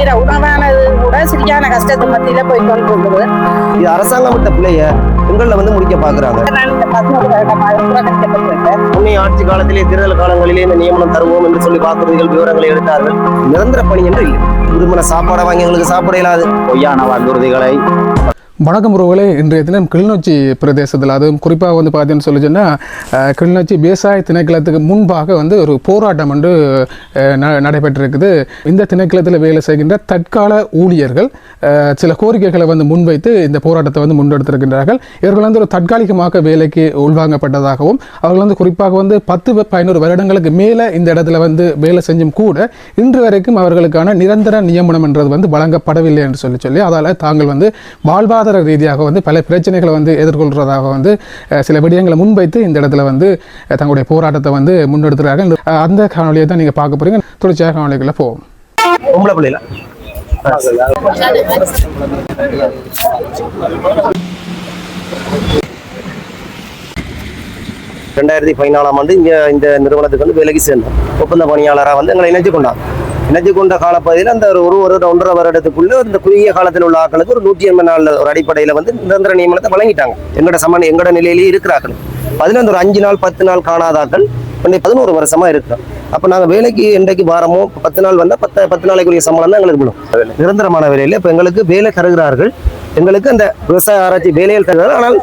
நேர உணவானது கூட சரியான கஷ்டத்து மத்தியில போய் கொண்டு இருக்குது இது அரசாங்கம் விட்ட பிள்ளைய எங்களில் வந்து முடிக்க பாக்குறாங்க. முன்னைய ஆட்சி காலத்திலே தேர்தல் காலங்களிலே இந்த நியமனம் தருவோம் என்று சொல்லி வாக்குறுதிகள் விவரங்களை எடுத்தார்கள். நிரந்தர பணி என்று இல்லை. விரும்பின சாப்பாடை வாங்கி எங்களுக்கு சாப்பிட இயலாது. பொய்யான வாக்குறுதிகளை வணக்கம் உறவுகளே. இன்றைய தினம் கிளிநொச்சி பிரதேசத்தில் அதுவும் குறிப்பாக வந்து பார்த்தீங்கன்னு சொல்லி சொன்னால் கிளிநொச்சி விவசாய திணைக்களத்துக்கு முன்பாக வந்து ஒரு போராட்டம் வந்து ந- நடைபெற்றிருக்குது. இந்த திணைக்களத்தில் வேலை செய்கின்ற தற்கால ஊழியர்கள் சில கோரிக்கைகளை வந்து முன்வைத்து இந்த போராட்டத்தை வந்து முன்னெடுத்திருக்கின்றார்கள். இவர்கள் வந்து ஒரு தற்காலிகமாக வேலைக்கு உள்வாங்கப்பட்டதாகவும் அவர்கள் வந்து குறிப்பாக வந்து பத்து பதினோரு வருடங்களுக்கு மேலே இந்த இடத்துல வந்து வேலை செஞ்சும் கூட இன்று வரைக்கும் அவர்களுக்கான நிரந்தர நியமனம் என்றது வந்து வழங்கப்படவில்லை என்று சொல்லி சொல்லி அதால் தாங்கள் வந்து வாழ்வாதார ரீதியாக வந்து பல பிரச்சனைகளை வந்து எதிர்கொள்கிறதாக வந்து சில விடயங்களை முன்வைத்து இந்த இடத்துல வந்து தங்களுடைய போராட்டத்தை வந்து முன்னெடுத்துறார்கள் அஹ், அந்த காணொலியை தான் நீங்கள் பார்க்க போறீங்க. தொடர்ச்சியாக காணொலிக்குள்ள போவோம். பிள்ளைல ரெண்டாயிரத்தி பதினாலாம் ஆண்டு இங்கே இந்த நிறுவனத்துக்கு வந்து வேலைக்கு சேர்ந்தோம் ஒப்பந்த பணியாளராக வந்து எங்களை இணைச்சு கொண்டாங்க இணைச்சு கொண்ட காலப்பகுதியில் அந்த ஒரு ஒரு ஒன்றரை வருடத்துக்குள்ளே இந்த குறுகிய காலத்தில் உள்ள ஆட்களுக்கு ஒரு நூற்றி எண்பது நாள் ஒரு அடிப்படையில் வந்து நிரந்தர நியமனத்தை வழங்கிட்டாங்க. எங்களோட சமன் எங்களோட நிலையிலேயே இருக்கிறார்கள். பதினொன்று ஒரு அஞ்சு நாள் பத்து நாள் காணாதாக்கள் இன்னைக்கு பதினோரு வருஷமாக இருக்கிறோம் அப்போ நாங்கள் வேலைக்கு இன்றைக்கு வாரமோ பத்து நாள் வந்தால் பத்து பத்து நாளைக்குரிய சம்பளம் தான் எங்களுக்கு விழும். நிரந்தரமான வேலையில் இப்போ எங்களுக்கு வேலை தருகிறார்கள். எங்களுக்கு அந்த விவசாய ஆராய்ச்சி வேலையில் தருகிறார்கள். ஆனால்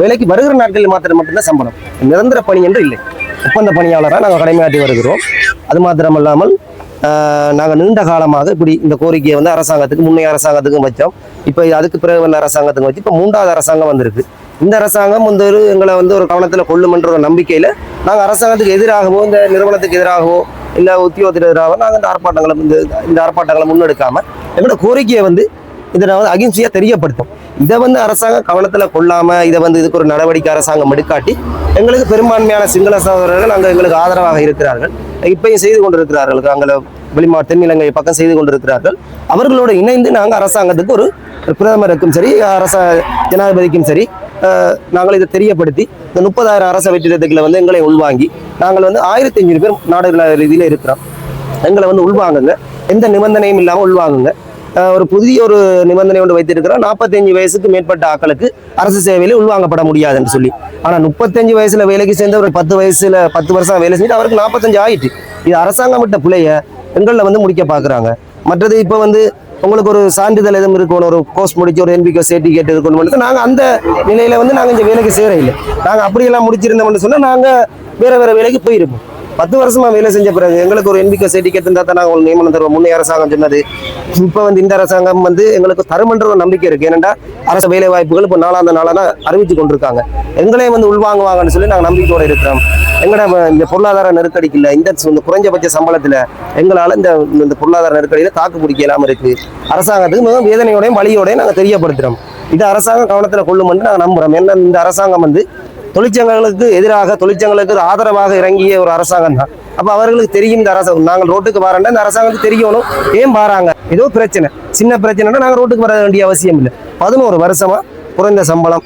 வேலைக்கு வருகிற நாட்களில் மாத்திரம் மட்டும்தான் சம்பளம். நிரந்தர பணி என்று இல்லை. ஒப்பந்த பணியாளராக நாங்கள் கடமையாற்றி வருகிறோம். அது மாத்திரமல்லாமல் நாங்கள் நீண்ட காலமாக இப்படி இந்த கோரிக்கையை வந்து அரசாங்கத்துக்கு முன்னைய அரசாங்கத்துக்கும் வச்சோம். இப்போ அதுக்கு பிறகு வந்த அரசாங்கத்துக்கும் வச்சு இப்போ மூன்றாவது அரசாங்கம் வந்திருக்கு. இந்த அரசாங்கம் வந்து ஒரு எங்களை வந்து ஒரு கவனத்தில் கொள்ளுமென்ற ஒரு நம்பிக்கையில் நாங்கள் அரசாங்கத்துக்கு எதிராகவோ இந்த நிறுவனத்துக்கு எதிராகவோ இல்லை உத்தியோகத்துக்கு எதிராகவோ நாங்கள் இந்த ஆர்ப்பாட்டங்களை இந்த இந்த ஆர்ப்பாட்டங்களை முன்னெடுக்காமல் எங்களோட கோரிக்கையை வந்து இதை வந்து அகிம்சையாக தெரியப்படுத்தும். இதை வந்து அரசாங்கம் கவனத்தில் கொள்ளாமல் இதை வந்து இதுக்கு ஒரு நடவடிக்கை அரசாங்கம் எடுக்காட்டி எங்களுக்கு பெரும்பான்மையான சிங்கள சகோதரர்கள் அங்கே எங்களுக்கு ஆதரவாக இருக்கிறார்கள். இப்பயும் செய்து கொண்டிருக்கிறார்கள். அங்கே வெளிமா தென்னிலங்கை பக்கம் செய்து கொண்டிருக்கிறார்கள். அவர்களோடு இணைந்து நாங்கள் அரசாங்கத்துக்கு ஒரு பிரதமருக்கும் சரி அரச ஜனாதிபதிக்கும் சரி நாங்கள் இதை தெரியப்படுத்தி இந்த முப்பதாயிரம் அரச வெற்றிடத்துக்களை வந்து எங்களை உள்வாங்கி நாங்கள் வந்து ஆயிரத்தி ஐநூறு பேர் நாடு ரீதியில் இருக்கிறோம். எங்களை வந்து உள்வாங்குங்க. எந்த நிபந்தனையும் இல்லாமல் உள்வாங்குங்க. ஒரு புதிய ஒரு நிபந்தனை ஒன்று வைத்திருக்கிறோம். நாற்பத்தஞ்சு வயசுக்கு மேற்பட்ட ஆக்களுக்கு அரசு சேவையில் உள்வாங்கப்பட முடியாதுன்னு சொல்லி. ஆனால் முப்பத்தஞ்சு வயசுல வேலைக்கு சேர்ந்த ஒரு பத்து வயசுல பத்து வருஷம் வேலை செஞ்சு அவருக்கு நாற்பத்தஞ்சு ஆயிட்டு. இது அரசாங்கம் விட்ட பிள்ளைய எங்களில் வந்து முடிக்க பார்க்குறாங்க மற்றது இப்போ வந்து உங்களுக்கு ஒரு சான்றிதழ் எதுவும் இருக்கணும் ஒரு கோர்ஸ் முடிச்சு ஒரு என்பிகோ சர்டிஃபிகேட் இருக்கணும் நாங்கள் அந்த நிலையில் வந்து நாங்கள் இந்த வேலைக்கு சேர இல்லை. நாங்கள் அப்படியெல்லாம் முடிச்சிருந்தோம்னு சொன்னால் நாங்கள் வேறு வேறு வேலைக்கு போயிருப்போம். பத்து வருஷமா வேலை செஞ்ச பிறகு எங்களுக்கு ஒரு என்பிகோ சர்டிஃபிகேட் இருந்தால் தான் நாங்கள் நியமனம் தருவோம். முன்னே அரசாங்கம் சொன்னது. இப்போ வந்து இந்த அரசாங்கம் வந்து எங்களுக்கு தருமன்ற ஒரு நம்பிக்கை இருக்கு. ஏனென்றா அரசு வேலை வாய்ப்புகள் இப்போ நாலாந்த நாளாக அறிவித்து கொண்டிருக்காங்க. எங்களையும் வந்து உள்வாங்குவாங்கன்னு சொல்லி நாங்கள் நம்பிக்கையோடு இருக்கிறோம். எங்களோட இந்த பொருளாதார நெருக்கடிக்கு இல்லை இந்த குறைஞ்சபட்ச சம்பளத்தில் எங்களால் இந்த இந்த பொருளாதார நெருக்கடியில் தாக்கு பிடிக்க இல்லாமல் இருக்குது அரசாங்கத்துக்கு மிகவும் வேதனையோடையும் வழியோடையும் நாங்கள் தெரியப்படுத்துகிறோம் இது அரசாங்கம் கவனத்தில் கொள்ளுமென்று நாங்கள் நம்புகிறோம் ஏன்னா இந்த அரசாங்கம் வந்து தொழிற்சங்கங்களுக்கு எதிராக தொழிற்சங்கங்களுக்கு ஆதரவாக இறங்கிய ஒரு அரசாங்கம் தான். அப்போ அவர்களுக்கு தெரியும் இந்த அரசாங்கம் நாங்கள் ரோட்டுக்கு வரேன்னா இந்த அரசாங்கத்துக்கு தெரியணும். ஏன் வராங்க ஏதோ பிரச்சனை. சின்ன பிரச்சனைனா நாங்கள் ரோட்டுக்கு வர வேண்டிய அவசியம் இல்லை. பதினோரு வருஷமாக குறைந்த சம்பளம்.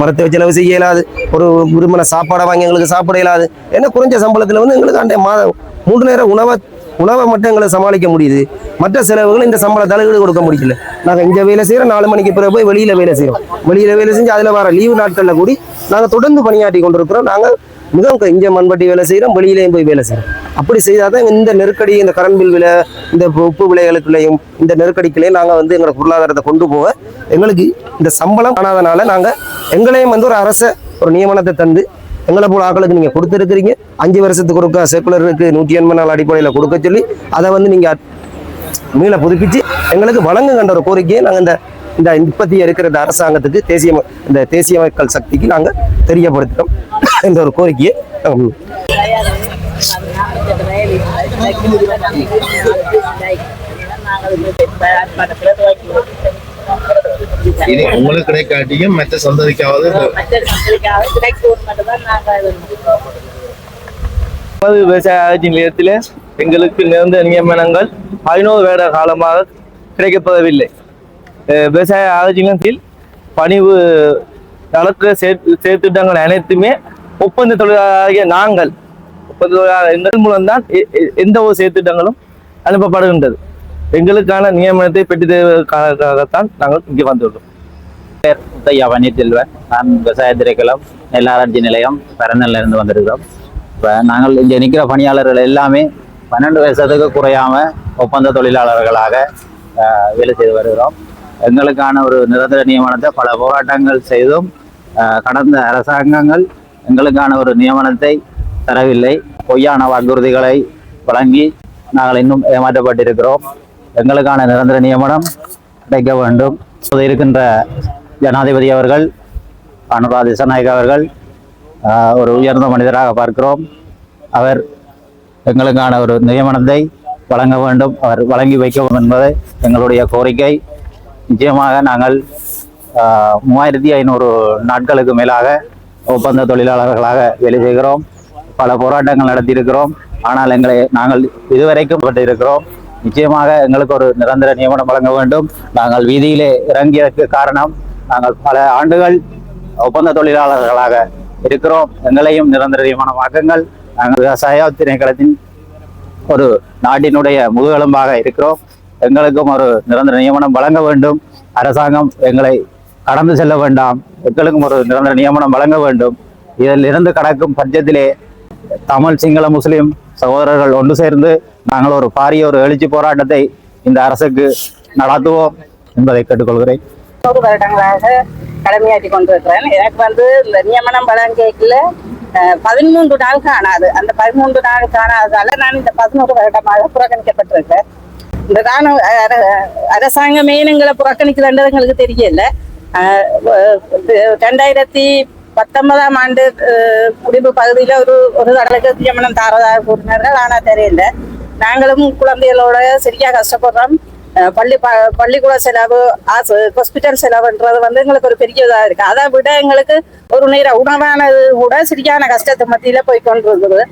மரத்தை செலவு செய்ய இயலாது. ஒரு விரும்பின சாப்பாடை வாங்கி எங்களுக்கு சாப்பிட இயலாது. ஏன்னா குறைஞ்ச சம்பளத்தில் வந்து எங்களுக்கு அந்த மாதம் மூன்று நேரம் உணவை உணவை மட்டும் எங்களை சமாளிக்க முடியுது. மற்ற செலவுகள் இந்த சம்பள தலையீடு கொடுக்க முடியல. நாங்கள் இங்கே வேலை செய்கிறோம் நாலு மணிக்கு பிறகு போய் வெளியில் வேலை செய்கிறோம் வெளியில் வேலை செஞ்சு அதில் வர லீவு நாட்களில் கூடி நாங்கள் தொடர்ந்து பணியாற்றி கொண்டிருக்கிறோம். நாங்கள் மிகவும் இங்கே மண்பட்டி வேலை செய்கிறோம் வெளியிலையும் போய் வேலை செய்கிறோம் அப்படி செய்தால் தான் இந்த நெருக்கடி இந்த கரண்ட் பில் விலை இந்த உப்பு விலைகளுக்குள்ளேயும் இந்த நெருக்கடிக்குள்ளேயும் நாங்கள் வந்து எங்களோட பொருளாதாரத்தை கொண்டு போக எங்களுக்கு இந்த சம்பளம் காணாதனால நாங்கள் எங்களையும் வந்து ஒரு அரச ஒரு நியமனத்தை தந்து எங்களை போல ஆக்களுக்கு நீங்கள் கொடுத்துருக்கிறீங்க. அஞ்சு வருஷத்துக்கு ஒருக்கா செக்குலருக்கு நூற்றி எண்பது நாள் அடிப்படையில் கொடுக்க சொல்லி அதை வந்து நீங்கள் மீள புதுப்பித்து எங்களுக்கு வழங்குகின்ற ஒரு கோரிக்கையை நாங்கள் இந்த இந்த இப்பத்தி இருக்கிற இந்த அரசாங்கத்துக்கு தேசிய இந்த தேசிய மக்கள் சக்திக்கு நாங்கள் தெரியப்படுத்துகிறோம் இந்த ஒரு கோரிக்கையை நாங்கள் இனி உங்களுக்கு கிடைக்காட்டியும் மற்ற சந்ததிக்காவது நமது விவசாய ஆராய்ச்சி நிலையத்தில் எங்களுக்கு நிரந்தர நியமனங்கள் பதினோரு வருட காலமாக கிடைக்கப்படவில்லை. விவசாய ஆராய்ச்சி நிலையத்தில் பணிவு நடக்கிற செயற் செயற்திட்டங்கள் அனைத்துமே ஒப்பந்த தொழிலாளராகிய நாங்கள் ஒப்பந்த தொழிலாளர் எங்கள் மூலம்தான் எந்த ஒரு செயற்திட்டங்களும் அனுப்பப்படுகின்றது. எங்களுக்கான நியமனத்தை பெற்று தருவதற்காகத்தான் நாங்கள் இங்கே வந்துள்ளோம். முத்தையா பன்னீர்செல்வன் நான் விவசாய திரைக்களம் நெல்லாராய்ச்சி நிலையம் பரந்தல்ல இருந்து வந்திருக்கிறோம். இப்போ நாங்கள் இங்கே நிற்கிற பணியாளர்கள் எல்லாமே பன்னெண்டு வருஷத்துக்கு குறையாம ஒப்பந்த தொழிலாளர்களாக வேலை செய்து வருகிறோம். எங்களுக்கான ஒரு நிரந்தர நியமனத்தை பல போராட்டங்கள் செய்தும் கடந்த அரசாங்கங்கள் எங்களுக்கான ஒரு நியமனத்தை தரவில்லை. பொய்யான வாக்குறுதிகளை வழங்கி நாங்கள் இன்னும் ஏமாற்றப்பட்டிருக்கிறோம். எங்களுக்கான நிரந்தர நியமனம் கிடைக்க வேண்டும். இப்போது இருக்கின்ற ஜனாதிபதி அவர்கள் அனுரா திசநாயக் அவர்கள் ஒரு உயர்ந்த மனிதராக பார்க்கிறோம். அவர் எங்களுக்கான ஒரு நியமனத்தை வழங்க வேண்டும். அவர் வழங்கி வைக்க வேண்டும் என்பது எங்களுடைய கோரிக்கை. நிச்சயமாக நாங்கள் மூவாயிரத்தி ஐநூறு நாட்களுக்கு மேலாக ஒப்பந்த தொழிலாளர்களாக வேலை செய்கிறோம். பல போராட்டங்கள் நடத்தியிருக்கிறோம். ஆனால் எங்களை நாங்கள் இதுவரைக்கும் இருக்கிறோம் நிச்சயமாக எங்களுக்கு ஒரு நிரந்தர நியமனம் வழங்க வேண்டும். நாங்கள் வீதியிலே இறங்கியதற்கு காரணம் நாங்கள் பல ஆண்டுகள் ஒப்பந்த தொழிலாளர்களாக இருக்கிறோம். எங்களையும் நிரந்தர நியமனமாக்குங்கள் நாங்கள் விவசாய திணைக்களத்தின் ஒரு நாட்டினுடைய முதுகெலும்பாக இருக்கிறோம். எங்களுக்கும் ஒரு நிரந்தர நியமனம் வழங்க வேண்டும். அரசாங்கம் எங்களை கடந்து செல்ல வேண்டாம். எங்களுக்கும் ஒரு நிரந்தர நியமனம் வழங்க வேண்டும். இதில் இருந்து கடக்கும் பட்சத்திலே தமிழ் சிங்கள முஸ்லிம் சகோதரர்கள் ஒன்று சேர்ந்து நாங்கள் ஒரு பாரிய ஒரு எழுச்சி போராட்டத்தை இந்த அரசுக்கு நடத்துவோம் என்பதை கேட்டுக்கொள்கிறேன். நூறு வருடங்களாக கடமையாற்றி கொண்டிருக்கிறேன். எனக்கு வந்து இந்த நியமனம் வழங்கிக்கல பதிமூன்று நாள் காணாது. அந்த பதிமூன்று நாள் காணாததால நான் இந்த பதினோரு வருடமாக புறக்கணிக்கப்பட்டிருக்கேன். இந்த ராணுவ அர- அரசாங்கமே எங்களை புறக்கணிக்குதுன்றது எங்களுக்கு தெரியல. ரெண்டாயிரத்தி பத்தொன்பதாம் ஆண்டு முடிவு பகுதியில ஒரு ஒரு தடவைக்கு நியமனம் தாரதாக கூறினார்கள். ஆனா தெரியல. நாங்களும் குழந்தைகளோட சரியா கஷ்டப்படுறோம். பள்ளி ப- பள்ளிக்கூட செலவு ஆசு ஹாஸ்பிட்டல் செலவுன்றது வந்து எங்களுக்கு ஒரு பெரிய இதாக இருக்கு. அதை விட எங்களுக்கு ஒரு நேர உணவானது கூட சரியான கஷ்டத்தை மத்தியில போய் கொண்டிருக்குது.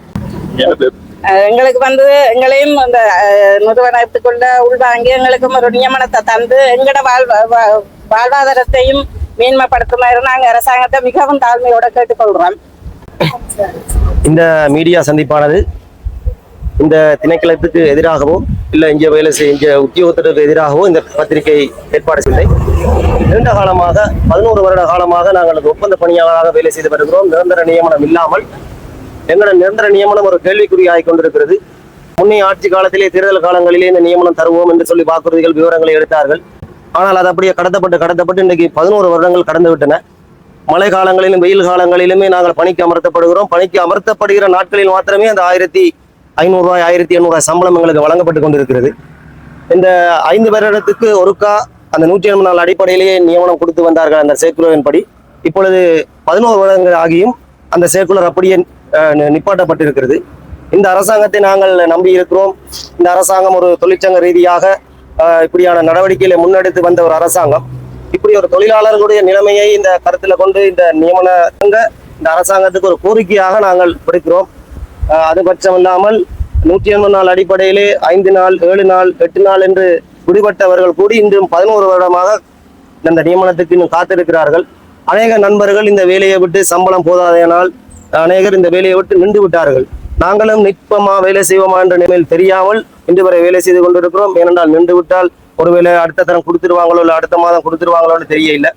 அஹ் எங்களுக்கு வந்து எங்களையும் அந்த நிறுவனத்துக்குள்ள உள்வாங்கி எங்களுக்கும் ஒரு நியமனத்தை தந்து எங்களோட வாழ்வா வா- வாழ்வாதாரத்தையும் மேன்மைப்படுத்துமாறு நாங்க அரசாங்கத்தை மிகவும் தாழ்மையோட கேட்டுக்கொள்றோம். இந்த மீடியா சந்திப்பானது இந்த திணைக்களத்துக்கு எதிராகவோ இல்லை இங்கே வேலை செய்ய இங்கே உத்தியோகத்திற்கு எதிராகவும் இந்த பத்திரிகை ஏற்பாடு செய்யலை நீண்ட காலமாக பதினோரு வருட காலமாக நாங்கள் ஒப்பந்த பணியாளராக வேலை செய்து வருகிறோம். நிரந்தர நியமனம் இல்லாமல் எங்களோட நிரந்தர நியமனம் ஒரு கேள்விக்குறியாகி கொண்டிருக்கிறது. முன்னைய ஆட்சி காலத்திலே தேர்தல் காலங்களிலே இந்த நியமனம் தருவோம் என்று சொல்லி வாக்குறுதிகள் விவரங்களை எடுத்தார்கள். ஆனால் அது அப்படியே கடத்தப்பட்டு கடத்தப்பட்டு இன்றைக்கு பதினோரு வருடங்கள் கடந்து விட்டன. மழை காலங்களிலும் வெயில் காலங்களிலுமே நாங்கள் பணிக்கு அமர்த்தப்படுகிறோம். பணிக்கு அமர்த்தப்படுகிற நாட்களில் மாத்திரமே அந்த ஆயிரத்தி ஐநூறுரூவாய் ஆயிரத்தி எண்ணூறு சம்பளம் எங்களுக்கு வழங்கப்பட்டு கொண்டிருக்கிறது. இந்த ஐந்து வருடத்துக்கு ஒருக்கா அந்த நூற்றி எண்பது நாள் அடிப்படையிலேயே நியமனம் கொடுத்து வந்தார்கள் அந்த சேர்க்குலரின் படி. இப்பொழுது பதினோரு வருடங்கள் ஆகியும் அந்த சேர்க்குலர் அப்படியே நிப்பாட்டப்பட்டிருக்கிறது. இந்த அரசாங்கத்தை நாங்கள் நம்பி இருக்கிறோம். இந்த அரசாங்கம் ஒரு தொழிற்சங்க ரீதியாக இப்படியான நடவடிக்கைகளை முன்னெடுத்து வந்த ஒரு அரசாங்கம். இப்படி ஒரு தொழிலாளர்களுடைய நிலைமையை இந்த கருத்தில் கொண்டு இந்த நியமனங்க இந்த அரசாங்கத்துக்கு ஒரு கோரிக்கையாக நாங்கள் விடுக்கிறோம். அது பட்சம் இல்லாமல் நூற்றி எண்பது நாள் அடிப்படையிலே ஐந்து நாள் ஏழு நாள் எட்டு நாள் என்று விடுபட்டவர்கள் கூடி இன்றும் பதினோரு வருடமாக இந்த நியமனத்துக்கு இன்னும் காத்திருக்கிறார்கள். அநேக நண்பர்கள் இந்த வேலையை விட்டு சம்பளம் போதாதனால் அநேகர் இந்த வேலையை விட்டு நின்று விட்டார்கள். நாங்களும் நிற்பமா வேலை செய்வோமா என்ற நிலையில் தெரியாமல் இன்று வரை வேலை செய்து கொண்டிருக்கிறோம். ஏனென்றால் நின்று விட்டால் ஒருவேளை அடுத்த தரம் கொடுத்துருவாங்களோ இல்லை அடுத்த மாதம் கொடுத்துருவாங்களோன்னு தெரியல.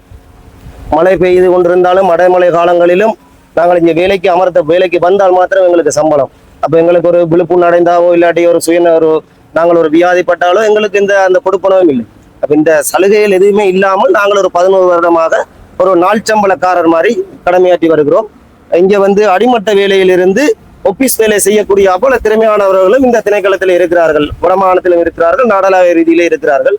மழை பெய்து கொண்டிருந்தாலும் அடைமழை காலங்களிலும் நாங்கள் இங்கே வேலைக்கு அமர்த்த வேலைக்கு வந்தால் மாத்திரம் எங்களுக்கு சம்பளம். அப்போ எங்களுக்கு ஒரு விழுப்புண் அடைந்தாவோ இல்லாட்டி ஒரு சுய ஒரு நாங்கள் ஒரு வியாதிப்பட்டாலோ எங்களுக்கு இந்த அந்த கொடுப்பனவும் இல்லை. அப்போ இந்த சலுகைகள் எதுவுமே இல்லாமல் நாங்கள் ஒரு பதினோரு வருடமாக ஒரு நாள் சம்பளக்காரர் மாதிரி கடமையாற்றி வருகிறோம். இங்கே வந்து அடிமட்ட வேலையிலிருந்து ஒபிஸ் வேலை செய்யக்கூடிய அவ்வளவு திறமையானவர்களும் இந்த திணைக்களத்தில் இருக்கிறார்கள். வடமாநிலத்திலும் இருக்கிறார்கள் நாடளாவிய ரீதியிலே இருக்கிறார்கள்.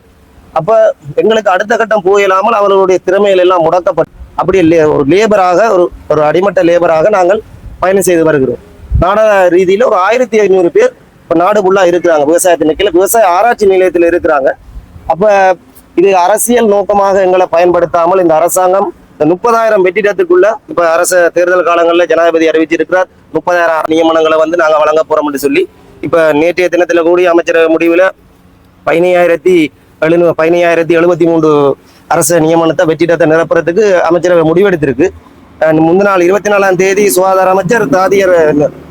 அப்ப எங்களுக்கு அடுத்த கட்டம் போயிடாமல் அவர்களுடைய திறமைகள் எல்லாம் முடக்கப்பட்டு அப்படி லே- ஒரு லேபராக ஒரு ஒரு அடிமட்ட லேபராக நாங்கள் பயணம் செய்து வருகிறோம். நாடக ரீதியில் ஒரு ஆயிரத்தி ஐநூறு பேர் இப்போ நாடு ஃபுல்லாக இருக்கிறாங்க. விவசாயத்தின் கீழே விவசாய ஆராய்ச்சி நிலையத்தில் இருக்கிறாங்க. அப்போ இது அரசியல் நோக்கமாக எங்களை பயன்படுத்தாமல் இந்த அரசாங்கம் இந்த முப்பதாயிரம் வெற்றிடத்துக்குள்ள இப்போ அரச தேர்தல் காலங்களில் ஜனாதிபதி அறிவிச்சிருக்கிறார். முப்பதாயிரம் நியமனங்களை வந்து நாங்கள் வழங்க போறோம் என்று சொல்லி இப்போ நேற்றைய தினத்தில் கூடிய அமைச்சர் முடிவில் பதினையாயிரத்தி எழுநூ பதினையாயிரத்தி எழுபத்தி மூன்று அரசு நியமனத்தை வெற்றிடத்தை நிரப்புறதுக்கு அமைச்சரவை முடிவெடுத்திருக்கு. முந்தின நாள் இருபத்தி நாலாம் தேதி சுகாதார அமைச்சர் தாதியர்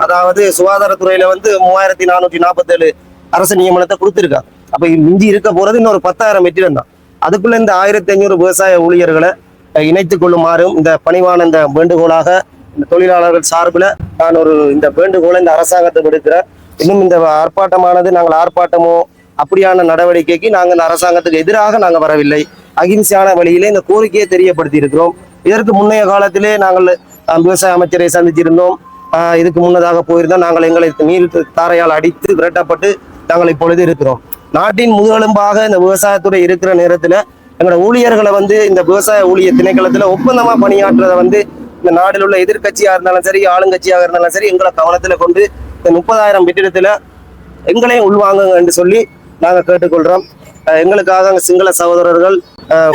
அதாவது சுகாதாரத்துறையில வந்து மூவாயிரத்தி நானூற்றி நாற்பத்தேழு அரசு நியமனத்தை கொடுத்திருக்காங்க அப்ப மிஞ்சி இருக்க போறது இன்னொரு பத்தாயிரம் வெற்றிடம் தான். அதுக்குள்ள இந்த ஆயிரத்தி ஐநூறு விவசாய ஊழியர்களை இணைத்துக் கொள்ளுமாறும் இந்த பணிவான இந்த வேண்டுகோளாக இந்த தொழிலாளர்கள் சார்பில் நான் ஒரு இந்த வேண்டுகோளை இந்த அரசாங்கத்தை விடுக்கிறேன். இன்னும் இந்த ஆர்ப்பாட்டமானது நாங்கள் ஆர்ப்பாட்டமோ அப்படியான நடவடிக்கைக்கு நாங்கள் இந்த அரசாங்கத்துக்கு எதிராக நாங்கள் வரவில்லை. அகிம்சையான வழியிலே இந்த கோரிக்கையை தெரியப்படுத்தி இருக்கிறோம் இதற்கு முன்னைய காலத்திலே நாங்கள் விவசாய அமைச்சரை சந்திச்சிருந்தோம். இதுக்கு முன்னதாக போயிருந்தோம். நாங்கள் எங்களை நீர் தாரையால் அடித்து விரட்டப்பட்டு நாங்கள் இப்பொழுது இருக்கிறோம். நாட்டின் முதுகெலும்பாக இந்த விவசாயத்துறை இருக்கிற நேரத்தில் எங்களோட ஊழியர்களை வந்து இந்த விவசாய ஊழியர் திணைக்களத்துல ஒப்பந்தமா பணியாற்றுறதை வந்து இந்த நாட்டில் உள்ள எதிர்க்கட்சியா இருந்தாலும் சரி ஆளுங்கட்சியாக இருந்தாலும் சரி எங்களை கவனத்துல கொண்டு இந்த முப்பதாயிரம் வெற்றிடத்தில் எங்களையும் உள்வாங்குங்க என்று சொல்லி நாங்கள் கேட்டுக்கொள்கிறோம் எங்களுக்காக அங்கே சிங்கள சகோதரர்கள் அஹ்,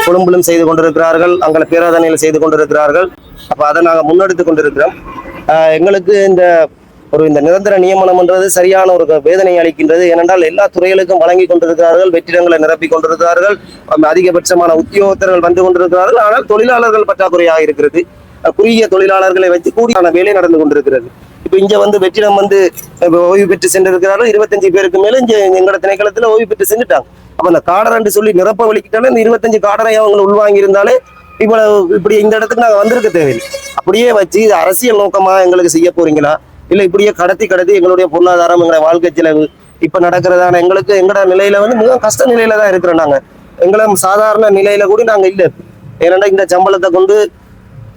செய்து கொண்டிருக்கிறார்கள் அங்கே பேராதனையில் செய்து கொண்டிருக்கிறார்கள். அப்போ அதை நாங்கள் முன்னெடுத்து கொண்டிருக்கிறோம். எங்களுக்கு இந்த ஒரு இந்த நிரந்தர நியமனம்ன்றது சரியான ஒரு வேதனை அளிக்கின்றது. ஏனென்றால் எல்லா துறைகளுக்கும் வழங்கி கொண்டிருக்கிறார்கள் வெற்றிடங்களை நிரப்பி கொண்டிருக்கிறார்கள் அதிகபட்சமான உத்தியோகத்தர்கள் வந்து கொண்டிருக்கிறார்கள். ஆனால் தொழிலாளர்கள் பற்றாக்குறையாக இருக்கிறது. குறுகிய தொழிலாளர்களை வச்சு கூடியான வேலை நடந்து கொண்டிருக்கிறது. இப்போ இங்கே வந்து வெற்றிடம் வந்து ஓய்வு பெற்று சென்றிருக்கிறாரோ இருபத்தஞ்சு பேருக்கு மேலே இங்கே எங்களோட திணைக்களத்தில் ஓய்வு பெற்று செஞ்சுட்டாங்க அப்போ அந்த காடரண்டு சொல்லி நிரப்ப வலிக்கிட்டாலும் இந்த இருபத்தஞ்சு காடரை அவங்க உள்வாங்கி இருந்தாலே இவ்வளவு இப்படி இந்த இடத்துக்கு நாங்கள் வந்திருக்க தேவையில்லை. அப்படியே வச்சு இது அரசியல் நோக்கமாக எங்களுக்கு செய்ய போறீங்களா? இல்லை இப்படியே கடத்தி கடத்தி எங்களுடைய பொருளாதாரம் எங்களுடைய வாழ்க்கை செலவு இப்போ நடக்கிறதான எங்களுக்கு எங்களோட நிலையில வந்து மிக கஷ்ட நிலையில தான் இருக்கிறோம் நாங்கள் எங்களை சாதாரண நிலையில கூட நாங்கள் இல்லை. ஏன்னா இந்த சம்பளத்தை கொண்டு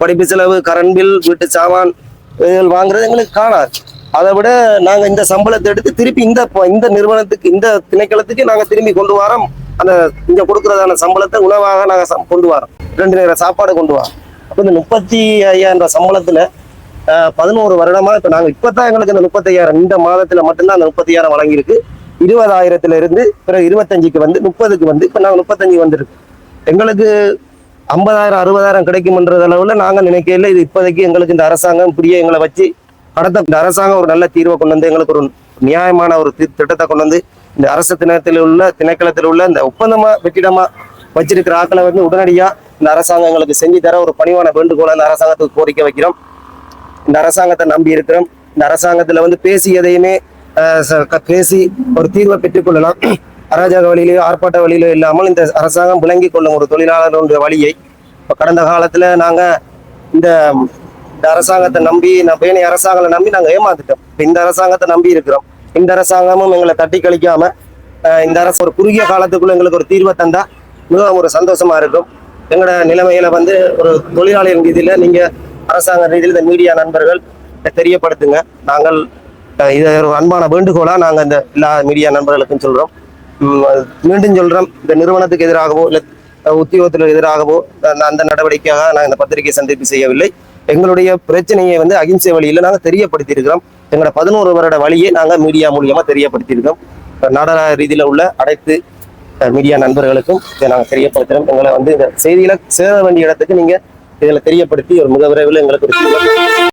படிப்பு செலவு கரண்ட் பில் வீட்டு சாமான் இதுகள் வாங்குறது எங்களுக்கு காணாது. அதை விட நாங்கள் இந்த சம்பளத்தை எடுத்து திருப்பி இந்த இந்த நிறுவனத்துக்கு இந்த திணைக்களத்துக்கு நாங்கள் திரும்பி கொண்டு வரோம். அந்த இங்கே கொடுக்குறதான சம்பளத்தை உணவாக நாங்கள் சம்- கொண்டு வரோம். ரெண்டு நேரம் சாப்பாடு கொண்டு வரோம். அப்போ இந்த முப்பத்தி ஐயாயிரம் ரூபாய் சம்பளத்தில் ஆஹ், பதினோரு வருடமா இப்போ நாங்க இப்பதான் எங்களுக்கு இந்த முப்பத்தையாயிரம் இந்த மாதத்தில் மட்டும்தான் அந்த முப்பத்தையாயிரம் வழங்கியிருக்கு. இருபதாயிரத்துல இருந்து பிறகு இருபத்தஞ்சுக்கு வந்து முப்பதுக்கு வந்து இப்போ நாங்கள் முப்பத்தஞ்சு வந்திருக்கு. எங்களுக்கு ஐம்பதாயிரம் அறுபதாயிரம் கிடைக்கும்ன்றது அளவுல நாங்க நினைக்கல இது இப்போதைக்கு எங்களுக்கு இந்த அரசாங்கம் இப்படியே எங்களை வச்சு கடத்த இந்த அரசாங்கம் ஒரு நல்ல தீர்வை கொண்டு வந்து எங்களுக்கு ஒரு நியாயமான ஒரு தி- திட்டத்தை கொண்டு வந்து இந்த அரசு தினத்தில் உள்ள திணைக்களத்தில் உள்ள இந்த ஒப்பந்தமா வெற்றிடமாக வச்சிருக்கிற ஆக்களை வந்து உடனடியா இந்த அரசாங்கம் எங்களுக்கு செஞ்சு தர ஒரு பணிவான வேண்டுகோளை இந்த அரசாங்கத்துக்கு கோரிக்கை வைக்கிறோம். இந்த அரசாங்கத்தை நம்பி இருக்கிறோம். இந்த அரசாங்கத்துல வந்து பேசி எதையுமே பேசி ஒரு தீர்வை பெற்றுக்கொள்ளலாம் அராஜக வழியிலோ ஆர்ப்பாட்ட வழியிலோ இல்லாமல் இந்த அரசாங்கம் விளங்கி கொள்ளும் ஒரு தொழிலாளர்களுடைய வழியை இப்போ கடந்த காலத்தில் நாங்கள் இந்த இந்த அரசாங்கத்தை நம்பி நம்ம பேணி அரசாங்கத்தை நம்பி நாங்கள் ஏமாந்துட்டோம் இப்போ இந்த அரசாங்கத்தை நம்பி இருக்கிறோம். இந்த அரசாங்கமும் எங்களை தட்டி கழிக்காம இந்த அரசு ஒரு குறுகிய காலத்துக்குள்ள எங்களுக்கு ஒரு தீர்வை தந்தா மிகவும் ஒரு சந்தோஷமா இருக்கும். எங்களோட நிலைமையில வந்து ஒரு தொழிலாளர் ரீதியில நீங்க அரசாங்க ரீதியில் இந்த மீடியா நண்பர்கள் தெரியப்படுத்துங்க. நாங்கள் இதை ஒரு அன்பான வேண்டுகோளா நாங்கள் இந்த எல்லா மீடியா நண்பர்களுக்கும் சொல்றோம். மீண்டும் சொல்றோம் இந்த நிறுவனத்துக்கு எதிராகவோ இல்ல உத்தியோகத்திற்கு எதிராகவோ அந்த- அந்த நடவடிக்கையாக நாங்கள் இந்த பத்திரிகை சந்திப்பு செய்யவில்லை. எங்களுடைய பிரச்சனையை வந்து அகிம்சை வழியில் நாங்கள் தெரியப்படுத்தி இருக்கிறோம் எங்களோட பதினோரு வருட வழியை நாங்கள் மீடியா மூலியமா தெரியப்படுத்தியிருக்கோம் நாடக ரீதியில உள்ள அனைத்து மீடியா நண்பர்களுக்கும் இதை நாங்கள் தெரியப்படுத்துறோம். எங்களை வந்து இந்த செய்திகளை சேர வேண்டிய இடத்துக்கு நீங்க இதில் தெரியப்படுத்தி ஒரு மிக விரைவில் எங்களுக்கு ஒரு